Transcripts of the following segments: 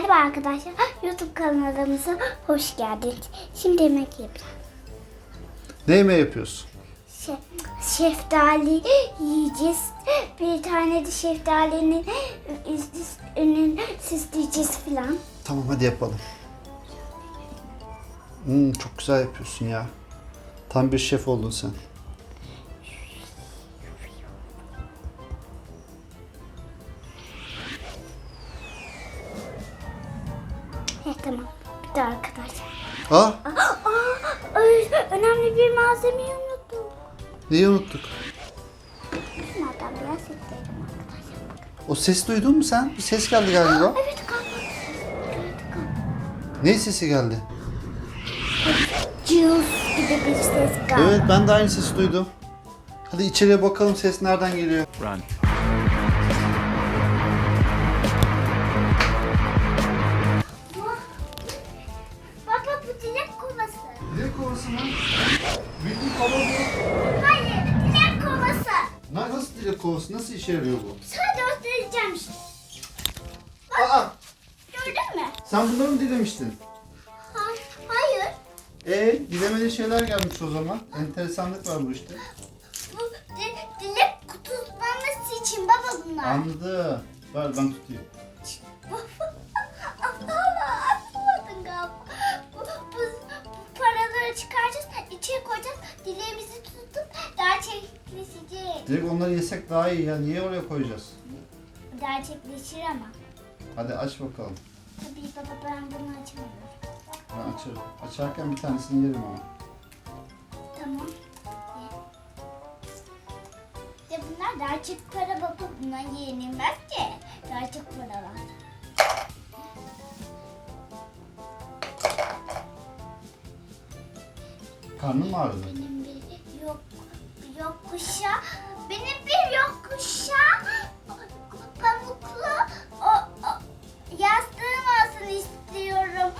Merhaba arkadaşlar. YouTube kanalımıza hoş geldiniz. Şimdi yemek yapacağım. Ne yemeği yapıyorsun? Şe şeftali yiyeceğiz. Bir tane de şeftalinin önünü süsleyeceğiz filan. Tamam hadi yapalım. Hmm, çok güzel yapıyorsun ya. Tam bir şef oldun sen. Evet tamam. Bir de arkadaşlar. Ah Ay, önemli bir malzemeyi unuttum. neyi unuttuk? Şunlardan biraz ekleyelim arkadaşlar. O ses duydun mu sen? Bir ses geldi galiba. Evet kalk. Ne sesi geldi? Cız gibi bir ses geldi. Evet ben de aynı sesi duydum. Hadi içeriye bakalım ses nereden geliyor. Run. Kovası mı? Bildiğin kova bu. Hayır dilek kovası. Na- Nasıl dilek kovası? Nasıl işe yarıyor bu? Sana göstereceğim işte. Aa Gördün mü? sen bunları mı dilemiştin? Ha, hayır. E dilemeli şeyler gelmiş o zaman. Enteresanlık var bu işte. Bu di- dilek kutulaması için baba bunlar. Anladım. Ver ben tutayım. Paraları çıkaracağız, içine koyacağız, dileğimizi tutup gerçekleşecek. Direkt onları yesek daha iyi ya. Niye oraya koyacağız? Gerçekleşir ama. Hadi aç bakalım. Tabii baba ben bunu açamıyorum. Ben açarım. Açarken bir tanesini yerim ama. Tamam. Ya bunlar gerçek para baba bunlar yenilmez ki. Gerçek paralar. Karnın mı ağrıdı? Benim bir yok yokuşa benim bir yokuşa pamuklu o, o yastığım olsun istiyorum.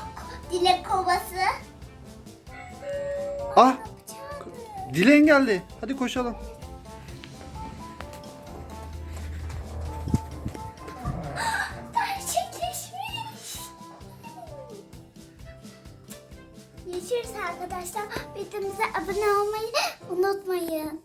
Dilek kovası. Ah! Dilen geldi. Hadi koşalım. Arkadaşlar. Videomuza abone olmayı unutmayın.